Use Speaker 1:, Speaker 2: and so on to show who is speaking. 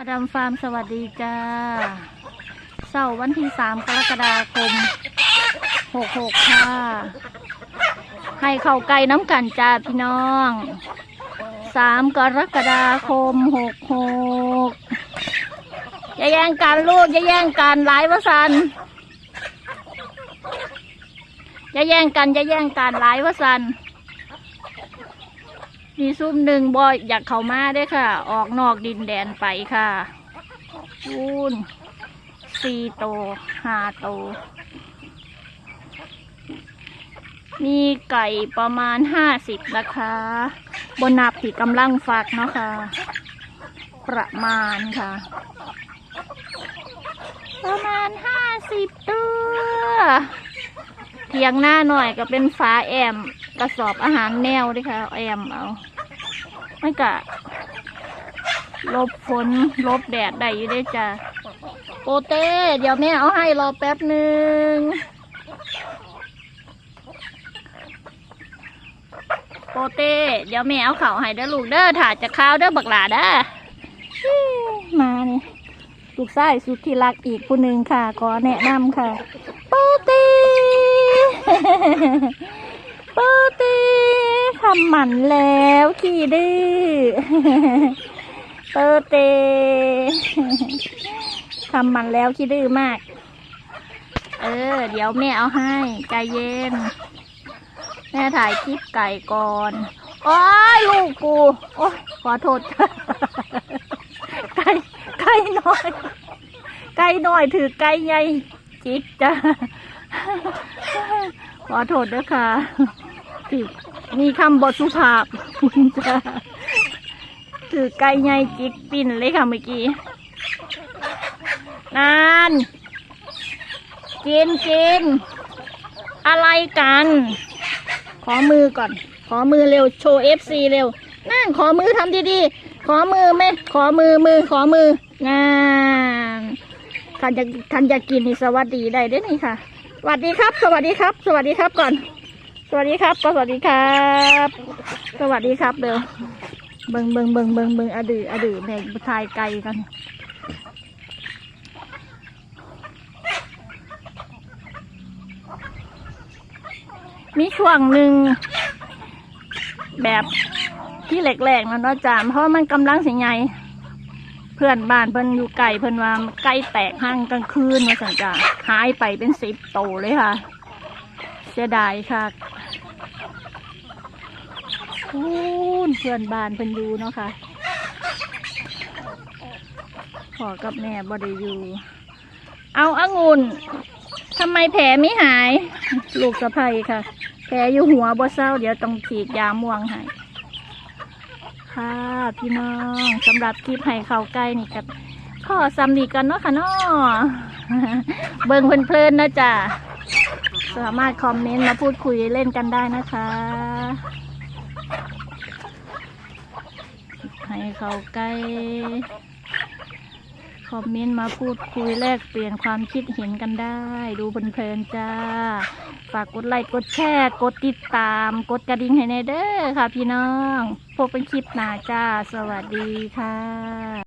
Speaker 1: อดัมฟาร์มสวัสดีจ้าเสาร์วันที่สามกรกฎาคมหกหกค่ะ ให้เข้าไก่น้ำกันจ้าพี่น้องสามกรกฎาคมหกหกอย่าแย่งกันลูกอย่าแย่งกันหลายวะสันอย่าแย่งกันอย่าแย่งกันหลายวะสัน มีซุ้มหนึ่งบอยอยากเข้ามาได้อค่ะ ออกนอกดินแดนไปค่ะคูนสี่โตห้าโต มีไก่ประมาณห้าสิบนะคะ บนนับที่กำลังฟักเนาะค่ะ ประมาณค่ะ ประมาณห้าสิบตัวเทียงหน้าหน่อยก็เป็นฝาแอม กระสอบอาหารแนวด้วยค่ะแอมเอาไม่กะลบฝนลบแดดได้อยู่ได้จ้ะโปเต้เดี๋ยวแม่เอาให้รอแป๊บหนึ่งโปเต้เดี๋ยวแม่เอาเข่าให้เด้อลูกเด้อถ่าจะข้าวเด้อบักหลาเด้อมาเนี่ยลูกชายสุดที่รักอีกผู้หนึ่งค่ะขอแนะนำค่ะ โปเต้ ปเต้ทำหมันแล้วขี้ดื้อโปเต้ทำหมันแล้วขี้ดื้อมาก เออ เดี๋ยวแม่เอาให้ใจเย็น แม่ถ่ายคลิปไก่ก่อนโอ้ยลูกกูโอ้ยขอโทษไก่ไก่น้อยไก่น้อยถือไก่ใหญ่จิกจ้ะขอโทษด้วยค่ะ ถือมีคำบทสุภาพจ้ะถือไก่ใหญ่จิกปิ่นเลยค่ะเมื่อกี้นานกินกินอะไรกัน ขอมือก่อน ขอมือเร็วโชว์เอฟซีเร็ว นั่งขอมือทำดีๆ ขอมือไหมขอมือมือขอมืองานคันจะคันจะกินนี่สวัสดีได้ด้วยนี่ค่ะสวัสดีครับ สวัสดีครับ สวัสดีครับก่อน สวัสดีครับก็สวัสดีครับ สวัสดีครับเด้อเบิงเบิงเบิงเบิงเบิงอะดืออะดือแม่ทายไกลกันมีช่วงหนึ่งแบบที่แหลกๆนะเนาจามเพราะมันกำลังสิไงเพื่อนบ้านเพิ่นอยู่ไก่เพิ่นว่าไก่แตกห้างกลางคืนมาสันจ้าหายไปเป็นสิบโตเลยค่ะ เสียดายค่ะ พูนเพื่อนบ้านเพิ่นอยู่เนาะค่ะพ่อกับแม่บ่ได้อยู่ เอาองุ่นทำไมแผลไม่หาย ลูกสะใภ้ค่ะ แผลอยู่หัวบ่เศร้า เดี๋ยวต้องฉีดยาม่วงให้ค่ะพี่น้องสำหรับคลิปให้เข้าใกล้นี่กับพ่อซ้ำดีกันเนาะค่ะเนาะเบิ่งเพลินๆนะจ๊ะสามารถคอมเมนต์มาพูดคุยเล่นกันได้นะคะ ให้เขาใกล้ คอมเมนต์มาพูดคุยแลกเปลี่ยนความคิดเห็นกันได้ ดูเพลินๆจ้า ฝากกดไลค์กดแชร์ กดติดตาม กดกระดิ่งให้ในเด้อค่ะพี่น้อง พบเป็นคลิปหน้าจ้า สวัสดีค่ะ